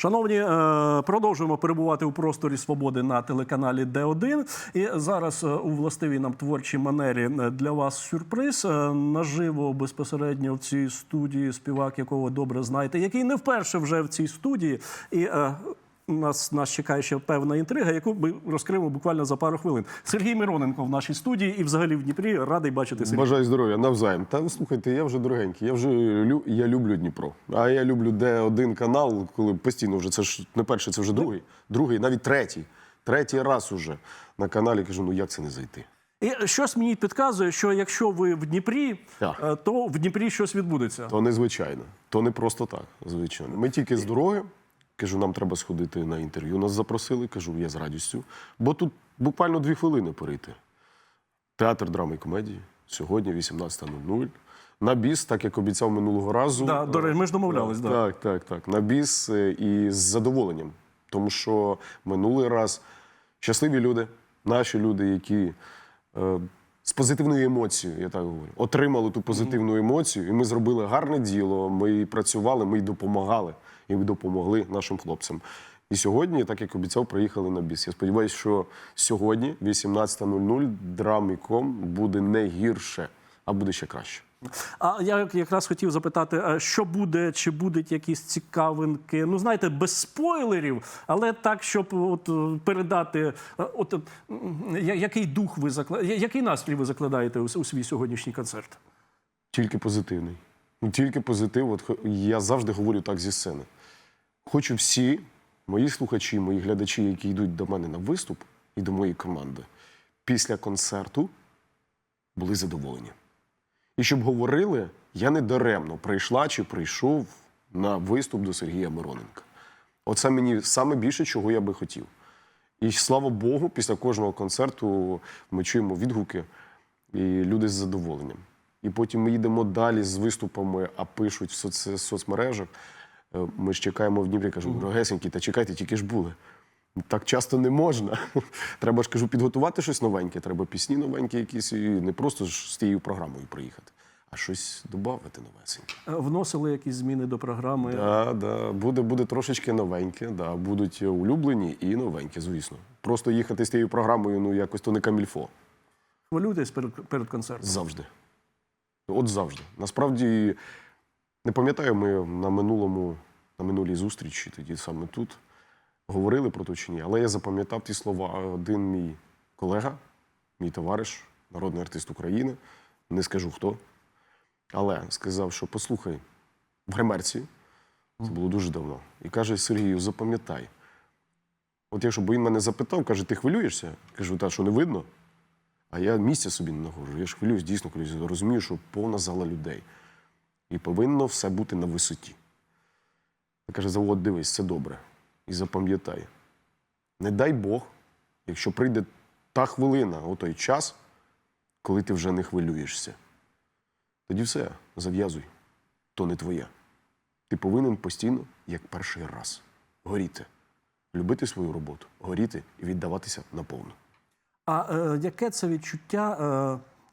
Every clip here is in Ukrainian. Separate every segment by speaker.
Speaker 1: Шановні, е, продовжуємо перебувати у просторі свободи на телеканалі Д1. І зараз е, у властивій нам творчій манері е, для вас сюрприз. Наживо безпосередньо в цій студії співак, якого добре знаєте, який не вперше вже в цій студії. І нас, нас чекає ще певна інтрига, яку ми розкриємо буквально за пару хвилин. Сергій Мироненко в нашій студії і взагалі в Дніпрі радий бачити Сергія.
Speaker 2: Бажаю здоров'я навзаєм. Та ну, слухайте, я вже дорогенький. Я вже лю, я люблю Дніпро. А я люблю де один канал, коли постійно вже це ж не перший, це вже другий, другий, навіть третій. Третій раз уже на каналі кажу, ну як це не зайти?
Speaker 1: І щось мені підказує, що якщо ви в Дніпрі,
Speaker 2: Так.
Speaker 1: е, то в Дніпрі щось відбудеться.
Speaker 2: То незвичайно, то не просто так, звичайно. Ми тільки з дороги. Кажу, нам треба сходити на інтерв'ю. Нас запросили. Кажу, я з радістю. Бо тут буквально дві хвилини перейти. Театр драми і комедії. Сьогодні 18.00. На біс, так як обіцяв минулого разу.
Speaker 1: Да, до речі, ми ж домовлялись, да.
Speaker 2: Так, так, так. На біс е, і з задоволенням. Тому що минулий раз щасливі люди, наші люди, які е, з позитивною емоцією, я так говорю, отримали ту позитивну емоцію, і ми зробили гарне діло. Ми працювали, ми й допомагали, і ми допомогли нашим хлопцям. І сьогодні, так як обіцяв, приїхали на біс. Я сподіваюся, що сьогодні, 18.00, драміком буде не гірше, а буде ще краще.
Speaker 1: А я якраз хотів запитати, що буде, чи будуть якісь цікавинки? Ну, знаєте, без спойлерів, але так, щоб от е, передати, е, от е, який дух ви закла... я- який настрій ви закладаєте у, свій сьогоднішній концерт?
Speaker 2: Тільки позитивний. Ну, Тільки позитив. От я завжди говорю так зі сцени. Хочу всі мої слухачі, мої глядачі, які йдуть до мене на виступ і до моєї команди, після концерту були задоволені. І щоб говорили, я не даремно прийшла чи прийшов на виступ до Сергія Мироненка. Оце мені саме більше, чого я би хотів. І слава Богу, після кожного концерту ми чуємо відгуки, і люди з задоволенням. І потім ми їдемо далі з виступами, а пишуть в соц... соцмережах. Е, Ми ж чекаємо в Дніпрі, кажу, дорогесенькі, та чекайте, тільки ж були. Так часто не можна. Треба ж кажу, підготувати щось новеньке, треба пісні новенькі якісь, і не просто ж з тією програмою приїхати, а щось додати новесеньке.
Speaker 1: Е, Вносили якісь зміни до програми?
Speaker 2: Да, да. Буде, буде трошечки новеньке, да. будуть улюблені і новенькі, звісно. Просто їхати з тією програмою, ну якось то не камільфо.
Speaker 1: Хвилюєтесь перед, перед концертом?
Speaker 2: Завжди. От завжди. Насправді, не пам'ятаю, ми на минулому, на минулій зустрічі, тоді саме тут, говорили про то чи ні, але я запам'ятав ті слова. Один мій колега, мій товариш, народний артист України, не скажу хто, але сказав, що послухай, в гримерці, це було дуже давно, і каже: Сергію, запам'ятай. От якщо б він мене запитав, каже, ти хвилюєшся? Кажу, та що не видно? А я місця собі не знаходжу. Я ж хвилююсь, дійсно хвилююсь. Розумію, що повна зала людей. І повинно все бути на висоті. Каже, завод, дивись, це добре. І запам'ятай. Не дай Бог, якщо прийде та хвилина, о той час, коли ти вже не хвилюєшся. Тоді все, зав'язуй. То не твоє. Ти повинен постійно, як перший раз, горіти, любити свою роботу, горіти і віддаватися наповну.
Speaker 1: А е, яке це відчуття,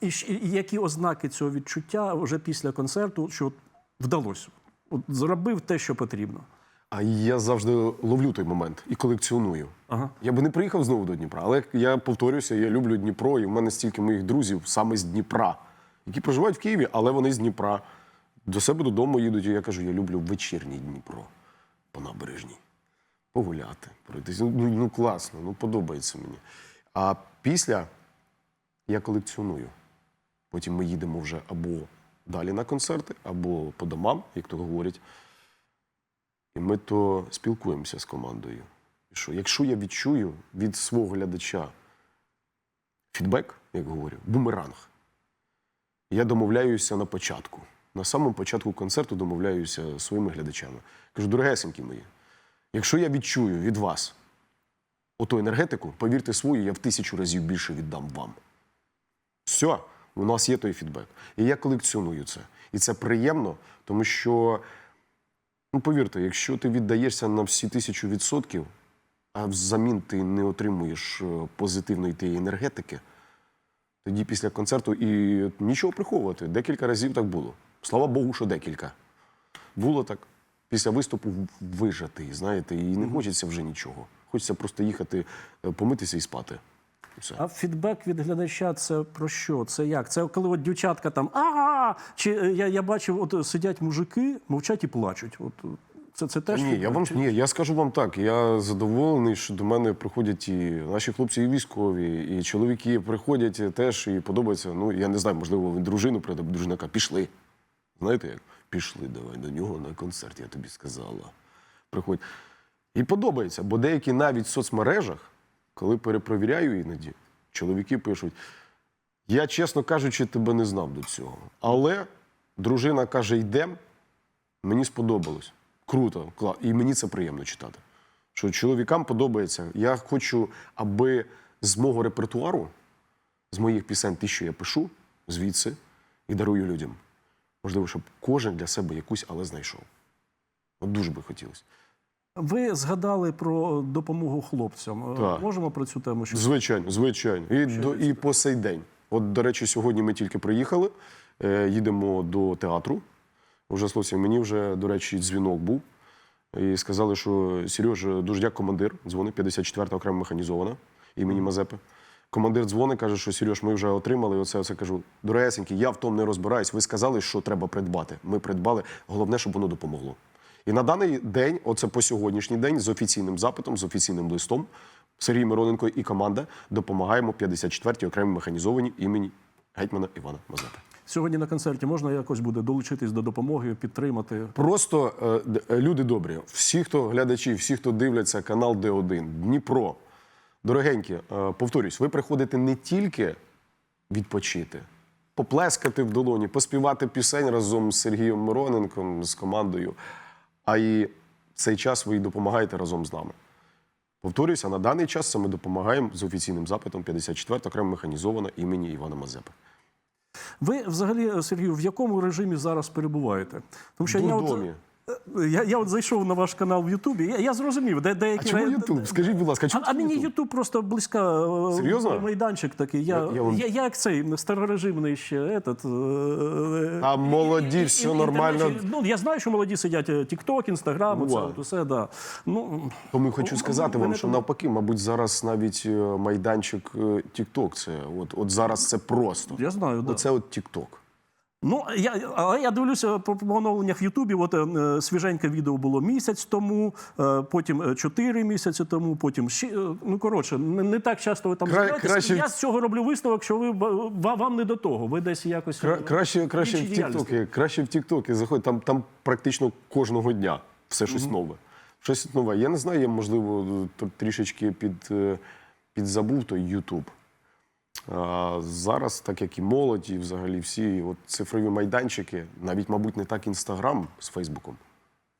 Speaker 1: е, і, і які ознаки цього відчуття вже після концерту, що вдалося? От зробив те, що потрібно.
Speaker 2: А я завжди ловлю той момент і колекціоную.
Speaker 1: Ага.
Speaker 2: Я би не приїхав знову до Дніпра, але я повторюся, я люблю Дніпро, і в мене стільки моїх друзів саме з Дніпра, які проживають в Києві, але вони з Дніпра. До себе додому їдуть, і я кажу, я люблю вечірній Дніпро по набережній. Погуляти, пройтись. Ну, ну, ну класно, ну подобається мені. А після я колекціоную. Потім ми їдемо вже або далі на концерти, або по домам, як то говорять. І ми то спілкуємося з командою. І що, якщо я відчую від свого глядача фідбек, як говорю, бумеранг, я домовляюся на початку. На самому початку концерту домовляюся зі своїми глядачами. Кажу, дорогесенькі мої, якщо я відчую від вас оту енергетику, повірте свою, я в тисячу разів більше віддам вам. Все, у нас є той фідбек. І я колекціоную це. І це приємно, тому що Ну, повірте, якщо ти віддаєшся на всі тисячу відсотків, а взамін ти не отримуєш е, позитивної тієї енергетики, тоді після концерту і нічого приховувати. Декілька разів так було. Слава Богу, що декілька. Було так. після виступу вижатий, знаєте, і не хочеться вже нічого. Хочеться просто їхати, е, помитися і спати. Все.
Speaker 1: А фідбек від глядача це про що? Це як? Це коли от дівчатка там ага. Чи е, я, я бачив, от сидять мужики, мовчать і плачуть. От е, це, це теж
Speaker 2: Ні,
Speaker 1: фідбек?
Speaker 2: я вам ні, я скажу вам так. Я задоволений, що до мене приходять і наші хлопці, і військові, і чоловіки приходять теж і подобається. Ну я не знаю, можливо, він дружину придав, дружина каже, пішли. Знаєте як? Пішли, давай до нього на концерт, я тобі сказала. Приходь. І подобається, бо деякі навіть в соцмережах, коли перепровіряю іноді, чоловіки пишуть: я, чесно кажучи, тебе не знав до цього. Але дружина каже: йдем, мені сподобалось. Круто, клас. І мені це приємно читати. Що чоловікам подобається. Я хочу, аби з мого репертуару, з моїх пісень, ті, що я пишу, звідси і дарую людям. Можливо, щоб кожен для себе якусь, але знайшов. От дуже би хотілося.
Speaker 1: Ви згадали про допомогу хлопцям. Е,
Speaker 2: Так.
Speaker 1: Можемо про цю тему ще?
Speaker 2: Звичайно, звичайно. І, до, і по сей день. От, до речі, сьогодні ми тільки приїхали, е, їдемо до театру. Вже хлопці, мені вже, до речі, дзвінок був. І сказали, що Сережа, дуже дякую, командир. Дзвонить 54-та окремо механізована імені Мазепи. Командир дзвонить, каже, що Сереж, ми вже отримали. Оце, оце кажу. Дорогесенькі, я в тому не розбираюсь. Ви сказали, що треба придбати. Ми придбали. Головне, щоб воно допомогло. І на даний день, оце по сьогоднішній день, з офіційним запитом, з офіційним листом, Сергій Мироненко і команда допомагаємо 54-й окремій механізованій імені гетьмана Івана Мазепи.
Speaker 1: Сьогодні на концерті можна якось буде долучитись до допомоги, підтримати.
Speaker 2: Просто е, е, люди добрі, всі, хто глядачі, всі, хто дивляться канал Д1, Дніпро. Дорогенькі, е, повторюсь, ви приходите не тільки відпочити, поплескати в долоні, поспівати пісень разом з Сергієм Мироненком, з командою, а і цей час ви допомагаєте разом з нами. Повторюся, на даний час ми допомагаємо з офіційним запитом 54 окремо механізована імені Івана Мазепи.
Speaker 1: Ви взагалі, Сергію, в якому режимі зараз перебуваєте? Тому що
Speaker 2: В
Speaker 1: я от, я, я от зайшов на ваш канал в Ютубі. Я, я зрозумів, де
Speaker 2: А
Speaker 1: деякі
Speaker 2: чому
Speaker 1: ре-
Speaker 2: Ютуб? Скажіть, будь ласка,
Speaker 1: А,
Speaker 2: чому
Speaker 1: а мені
Speaker 2: Ютуб?
Speaker 1: Просто близька е,
Speaker 2: Серйозно?
Speaker 1: майданчик такий. Я,
Speaker 2: Я-
Speaker 1: я,
Speaker 2: я вам-
Speaker 1: я, як цей старорежимний ще этот, е,
Speaker 2: А молоді,
Speaker 1: і-
Speaker 2: все
Speaker 1: і-
Speaker 2: нормально.
Speaker 1: Ну я знаю, що молоді сидять Тікток, Інстаграм,
Speaker 2: Буває.
Speaker 1: от усе да. Ну
Speaker 2: Тому хочу сказати вам, що навпаки, мабуть, зараз навіть е, майданчик TikTok це от, от зараз це просто.
Speaker 1: я знаю, да.
Speaker 2: Оце от TikTok.
Speaker 1: Ну я але я дивлюся по оновленнях в Ютубі. От е, свіженьке відео було місяць тому, е, потім е, чотири місяці тому, потім ще е, ну коротше, не, не так часто ви там
Speaker 2: Кра- краще-
Speaker 1: Я з цього роблю висновок, що ви вам не до того. Ви десь якось
Speaker 2: Кра-
Speaker 1: е,
Speaker 2: краще, краще в. TikTok, краще в TikTok заходь. Там, там практично кожного дня все щось нове. Щось нове. Я не знаю, я можливо трішечки під, е, підзабув той YouTube. Зараз, так як і молодь, і взагалі всі от цифрові майданчики, навіть, мабуть, не так Інстаграм з Фейсбуком,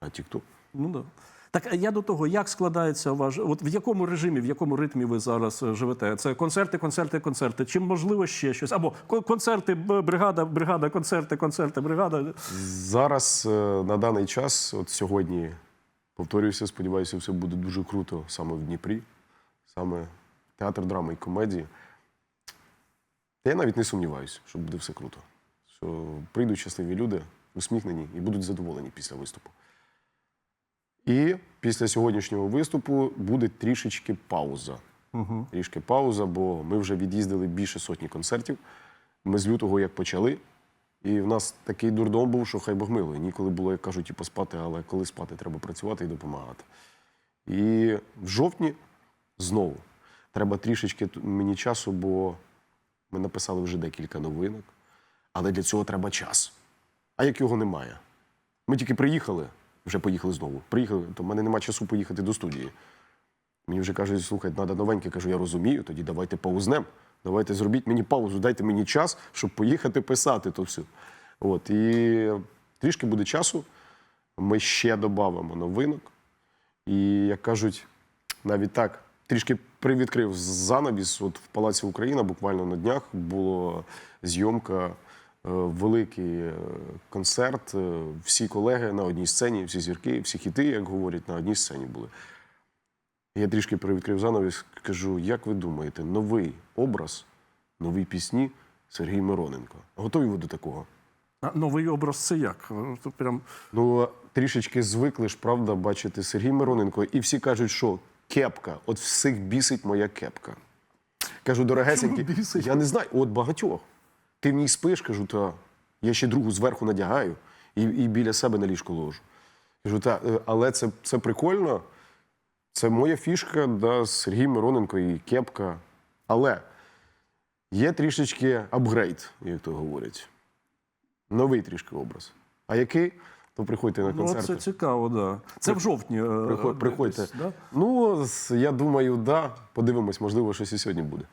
Speaker 2: а TikTok.
Speaker 1: Ну да. Так я до того, як складається ваш, от в якому режимі, в якому ритмі ви зараз е, живете? Це концерти, концерти, концерти. Чи можливо ще щось? Або концерти, бригада, бригада, концерти, концерти, бригада.
Speaker 2: Зараз е, на даний час, от сьогодні, повторююся, сподіваюся, все буде дуже круто саме в Дніпрі, саме театр драми і комедії. Та я навіть не сумніваюся, що буде все круто. Що прийдуть щасливі люди, усміхнені і будуть задоволені після виступу. І після сьогоднішнього виступу буде трішечки пауза.
Speaker 1: Угу.
Speaker 2: Трішки пауза, бо ми вже від'їздили більше сотні концертів. Ми з лютого як почали. І в нас такий дурдом був, що хай Бог милує. Ніколи було, як кажуть, і поспати, але коли спати, треба працювати і допомагати. І в жовтні знову треба трішечки мені часу, бо ми написали вже декілька новинок. Але для цього треба час. А як його немає? Ми тільки приїхали, вже поїхали знову. Приїхали, то в мене немає часу поїхати до студії. Мені вже кажуть, слухай, треба новеньке. Кажу, я розумію, тоді давайте паузнем. Давайте зробіть мені паузу, дайте мені час, щоб поїхати писати то все. От, і трішки буде часу. Ми ще додамо новинок. І, як кажуть, навіть так, трішки привідкрив занавіс. От в Палаці Україна буквально на днях була зйомка, е, великий е, концерт. е, Всі колеги на одній сцені, всі зірки, всі хіти, як говорять, на одній сцені були. Я трішки привідкрив занавіс, кажу, як ви думаєте, новий образ, нові пісні Сергій Мироненко. Готові ви до такого?
Speaker 1: А новий образ це як? Прям
Speaker 2: Ну, трішечки звикли ж, правда, бачити Сергій Мироненко, і всі кажуть, що кепка, от всіх бісить моя кепка. Кажу,
Speaker 1: бісить?
Speaker 2: я не знаю, от багатьох. Ти в ній спиш, кажу, та я ще другу зверху надягаю і, і біля себе на ліжко ложу. Кажу, та, е, але це, це прикольно. Це моя фішка, да, Сергій Мироненко і кепка. Але є трішечки апгрейд, як то говорять. Новий трішки образ. А який? То приходьте на
Speaker 1: ну, це цікаво, да. Це в жовтні. е,
Speaker 2: Приход-
Speaker 1: десь,
Speaker 2: приходьте.
Speaker 1: Да?
Speaker 2: Ну, я думаю, да. Подивимось, можливо, щось і сьогодні буде.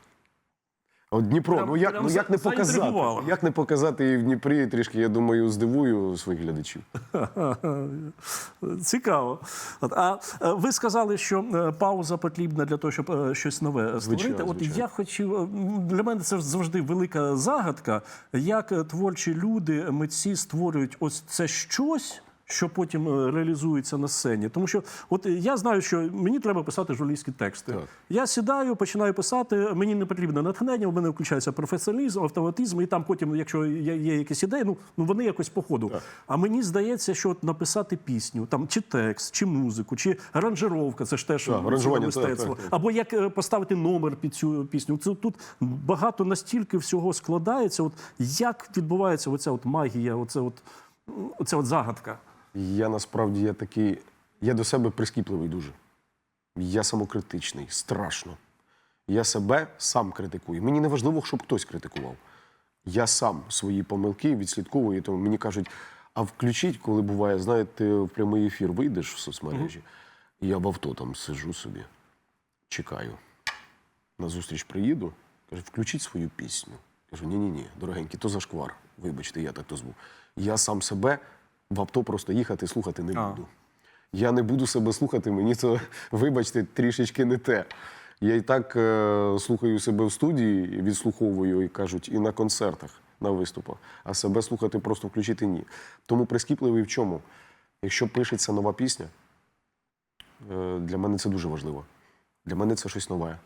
Speaker 2: От Дніпро,
Speaker 1: Прям-
Speaker 2: ну як,
Speaker 1: прям
Speaker 2: ну як не показати? Як не показати і в Дніпрі трішки, я думаю, здивую своїх глядачів.
Speaker 1: Цікаво. От, а е, ви сказали, що е, пауза потрібна для того, щоб е, щось нове створити.
Speaker 2: Звичайно,
Speaker 1: От
Speaker 2: звичайно.
Speaker 1: я е, для мене це завжди велика загадка, як творчі люди, митці створюють ось це щось. Що потім е, реалізується на сцені, тому що от я знаю, що мені треба писати журналістські тексти.
Speaker 2: Так.
Speaker 1: Я сідаю, починаю писати. Мені не потрібно натхнення, у мене включається професіоналізм, автоматизм, і там потім, якщо є, є якісь ідеї, ну, ну вони якось по ходу. А мені здається, що от написати пісню, там чи текст, чи музику, чи аранжировка, це ж теж
Speaker 2: Так,
Speaker 1: мистецтво.
Speaker 2: так, так.
Speaker 1: Або як е, поставити номер під цю пісню. Це тут багато настільки всього складається. От як відбувається оця от магія, оце от, оця от загадка.
Speaker 2: Я насправді я такий. Я до себе прискіпливий дуже. Я самокритичний, страшно. Я себе сам критикую. Мені не важливо, щоб хтось критикував. Я сам свої помилки відслідковую, тому мені кажуть, а включіть, коли буває, знаєте, в прямий ефір вийдеш в соцмережі, і я в авто там сижу собі, чекаю. На зустріч приїду, каже, включіть свою пісню. Кажу, ні-ні ні, дорогенький, то зашквар. Вибачте, я так то зву. Я сам себе в авто просто їхати слухати не
Speaker 1: А.
Speaker 2: буду. Я не буду себе слухати, мені це, вибачте, трішечки не те. Я і так е, слухаю себе в студії, відслуховую, і кажуть, і на концертах, на виступах. А себе слухати просто включити ні. Тому прискіпливий в чому? Якщо пишеться нова пісня, е, для мене це дуже важливо. Для мене це щось нове.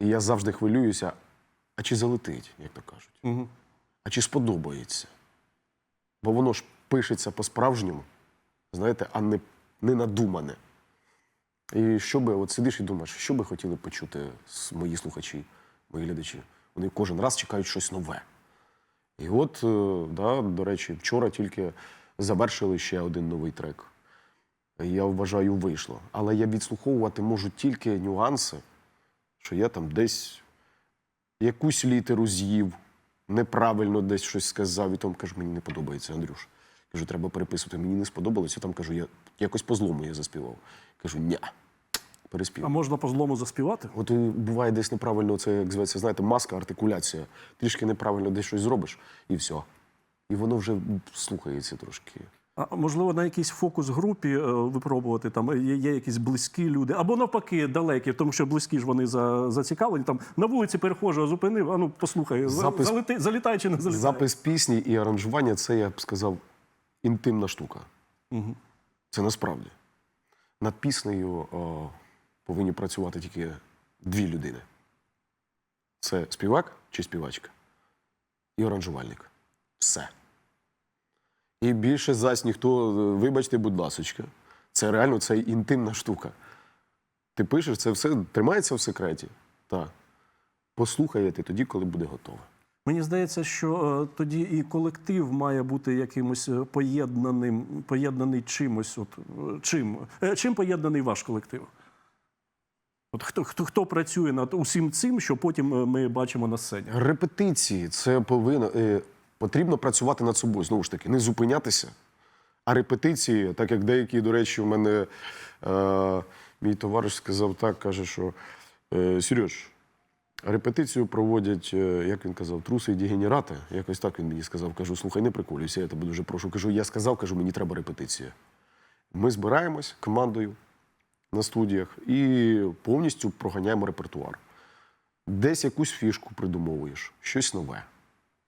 Speaker 2: І я завжди хвилююся, а чи залетить, як то кажуть,
Speaker 1: Угу.
Speaker 2: а чи сподобається. Бо воно ж пишеться по-справжньому, знаєте, а не, не надумане. І що би, от сидиш і думаєш, що би хотіли почути мої слухачі, мої глядачі? Вони кожен раз чекають щось нове. І от, е, да, до речі, вчора тільки завершили ще один новий трек. Я вважаю, вийшло. Але я відслуховувати можу тільки нюанси, що я там десь якусь літеру з'їв, неправильно десь щось сказав, і там кажу, мені не подобається, Андрюш. Кажу, треба переписувати. Мені не сподобалося. Там кажу, я якось по злому я заспівав. Кажу, ня,
Speaker 1: А можна по злому заспівати?
Speaker 2: От буває десь неправильно, це як зветься, знаєте, маска, артикуляція. Трішки неправильно десь щось зробиш, і все. І воно вже слухається трошки.
Speaker 1: А можливо, на якійсь фокус групі е, випробувати там е, є, є якісь близькі люди, або навпаки, далекі, тому що близькі ж вони за, зацікавлені. Там на вулиці перехожого зупинив. А ну послухай, за-
Speaker 2: Запис-
Speaker 1: залітай чи не залітай.
Speaker 2: Запис пісні і аранжування це, я б сказав, інтимна штука.
Speaker 1: Угу.
Speaker 2: Це насправді. Над піснею о, повинні працювати тільки дві людини: це співак чи співачка і аранжувальник. Все. І більше зась ніхто, е, вибачте, будь ласочка. Це реально це інтимна штука. Ти пишеш, це все тримається в секреті. Так. Послухаєте тоді, коли буде готове.
Speaker 1: Мені здається, що е, тоді і колектив має бути якимось е, поєднаним, поєднаний чимось. От, е, чим? Чим поєднаний ваш колектив? От хто, хто, хто працює над усім цим, що потім ми бачимо на сцені?
Speaker 2: Репетиції це повинно потрібно працювати над собою. Знову ж таки, не зупинятися. А репетиції, так як деякі, до речі, у мене е, мій товариш сказав так, каже, що е, Сереж, репетицію проводять, е, як він казав, труси і дегенерати. Якось так він мені сказав. Кажу, слухай, не приколюйся, я тебе дуже прошу. Кажу, я сказав, кажу, мені треба репетиція. Ми збираємось командою на студіях і повністю проганяємо репертуар. Десь якусь фішку придумовуєш, щось нове,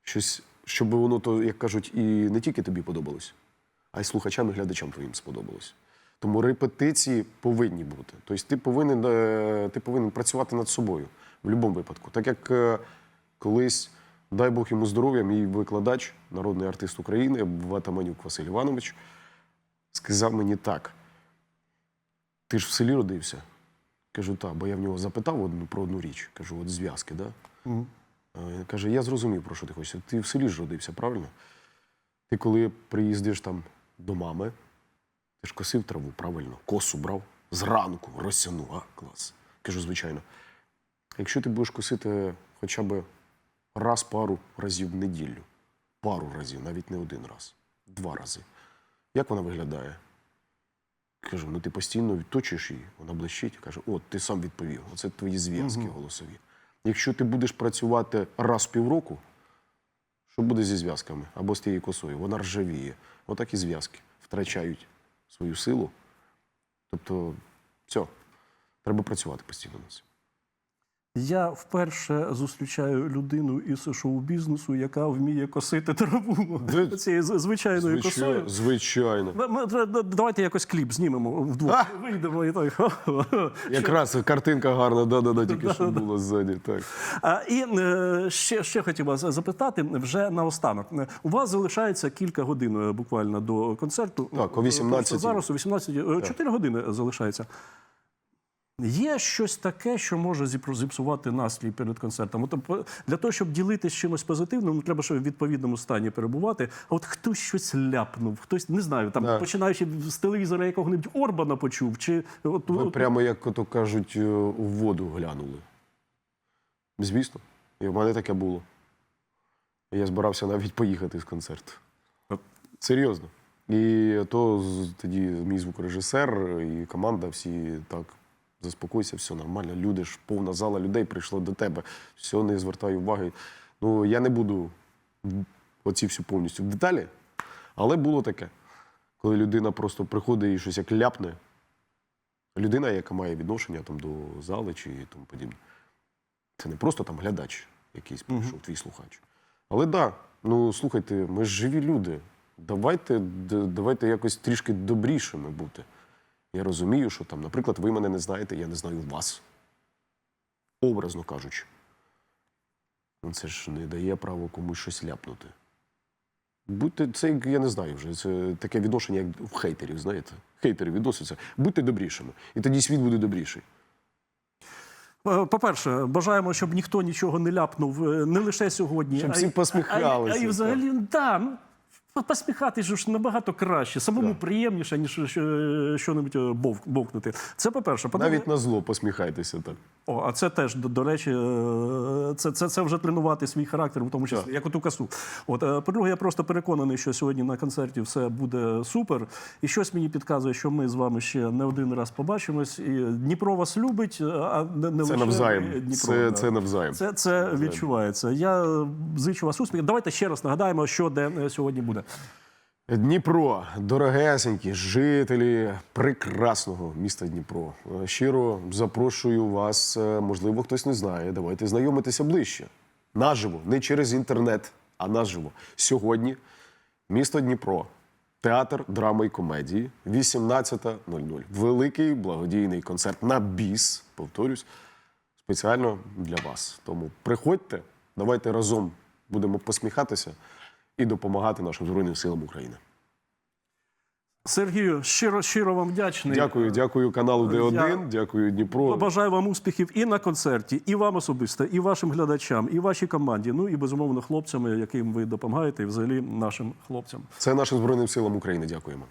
Speaker 2: щось, щоб воно то, як кажуть, і не тільки тобі подобалось, а й слухачам і глядачам твоїм сподобалось. Тому репетиції повинні бути. Тобто ти повинен, е, ти повинен працювати над собою в будь-якому випадку. Так як е, колись Дай Бог йому здоров'я, мій викладач, народний артист України, Ватаманюк Василь Іванович, сказав мені так: ти ж в селі родився? Кажу, так, бо я в нього запитав одну, про одну річ. Кажу, от зв'язки, да? Він каже, я зрозумів, про що ти хочеш. Ти в селі ж родився, правильно? Ти коли приїздиш там до мами, ти ж косив траву, правильно, косу брав зранку, розсяну, а клас. Кажу, звичайно. Якщо ти будеш косити хоча б раз пару разів в неділю, пару разів, навіть не один раз, два рази. Як вона виглядає? Кажу, ну ти постійно відточуєш її, вона блищить. Каже, от ти сам відповів. Оце твої зв'язки голосові. Якщо ти будеш працювати раз в півроку, що буде зі зв'язками або з тією косою? Вона ржавіє. Отак і зв'язки втрачають свою силу. Тобто, все, треба працювати постійно над цим.
Speaker 1: Я вперше зустрічаю людину із шоу-бізнесу, яка вміє косити траву
Speaker 2: Де-
Speaker 1: цією звичайною косою.
Speaker 2: Звичайно.
Speaker 1: Давайте якось кліп знімемо вдвох. Вийдемо і так.
Speaker 2: Якраз картинка гарна, да-да-да, тільки що було ззаді. Так.
Speaker 1: А, і е, ще, ще хотів вас запитати вже наостанок. Е, У вас залишається кілька годин е, буквально до концерту.
Speaker 2: Так, о
Speaker 1: Е,
Speaker 2: 18-й.
Speaker 1: Зараз о 18 е, 4 години залишається. Є щось таке, що може зіпсувати настрій перед концертом. От, е, для того, щоб ділитися чимось позитивним, ну, треба, щоб в відповідному стані перебувати. А от хтось щось ляпнув, хтось не знаю, там
Speaker 2: Да.
Speaker 1: починаючи з телевізора якого-небудь Орбана почув, чи от,
Speaker 2: Ви
Speaker 1: от-
Speaker 2: прямо, як то кажуть, е, у воду глянули. Звісно, і в мене таке було. Я збирався навіть поїхати з концерту. Серйозно. І то тоді мій звукорежисер і команда всі так. Заспокойся, все нормально. Люди ж повна зала людей прийшла до тебе. Все, не звертай уваги. Ну, я не буду оці всю повністю в деталі, але було таке. Коли людина просто приходить і щось як ляпне, людина, яка має відношення там, до зали чи тому подібне. Це не просто там глядач якийсь прийшов, твій слухач. Але так, да, ну слухайте, ми ж живі люди. Давайте, давайте якось трішки добрішими бути. Я розумію, що там, наприклад, ви мене не знаєте, я не знаю вас. Образно кажучи. Ну, це ж не дає право комусь щось ляпнути. Будьте, це я не знаю вже. Це таке відношення, як в хейтерів, знаєте. Хейтери відносяться. Будьте добрішими. І тоді світ буде добріший.
Speaker 1: Е, По-перше, бажаємо, щоб ніхто нічого не ляпнув е, не лише сьогодні,
Speaker 2: Щоб всі
Speaker 1: й-
Speaker 2: посміхалися,
Speaker 1: А, й- а, й взагалі, да, ну, посміхатись ж набагато краще, самому приємніше, ніж що, що-небудь е, бовкнути. Це по-перше.
Speaker 2: Навіть на зло посміхайтеся так.
Speaker 1: О, а це теж, до, до речі, е, це, це, це вже тренувати свій характер, в тому числі,
Speaker 2: Так.
Speaker 1: як оту касу. От, е, по-друге, я просто переконаний, що сьогодні на концерті все буде супер. І щось мені підказує, що ми з вами ще не один раз побачимось. І Дніпро вас любить, а не, не
Speaker 2: Це
Speaker 1: лише
Speaker 2: навзаєм.
Speaker 1: Дніпро.
Speaker 2: Це, це навзаєм.
Speaker 1: Це, це відчувається. Я е, зичу вас успіхів. Давайте ще раз нагадаємо, що де е, сьогодні буде.
Speaker 2: Дніпро, дорогесенькі жителі прекрасного міста Дніпро. Щиро запрошую вас. е, Можливо, хтось не знає. Давайте знайомитися ближче. Наживо, не через інтернет, а наживо. Сьогодні місто Дніпро, театр драми і комедії, 18.00. Великий благодійний концерт на біс. Повторюсь, спеціально для вас. Тому приходьте, давайте разом будемо посміхатися і допомагати нашим Збройним силам України.
Speaker 1: Сергію, щиро, щиро вам вдячний.
Speaker 2: Дякую, дякую каналу Д1,
Speaker 1: Я-
Speaker 2: дякую Дніпро.
Speaker 1: Бажаю вам успіхів і на концерті, і вам особисто, і вашим глядачам, і вашій команді. Ну і безумовно хлопцям, яким ви допомагаєте, і взагалі нашим хлопцям.
Speaker 2: Це нашим Збройним силам України. Дякуємо.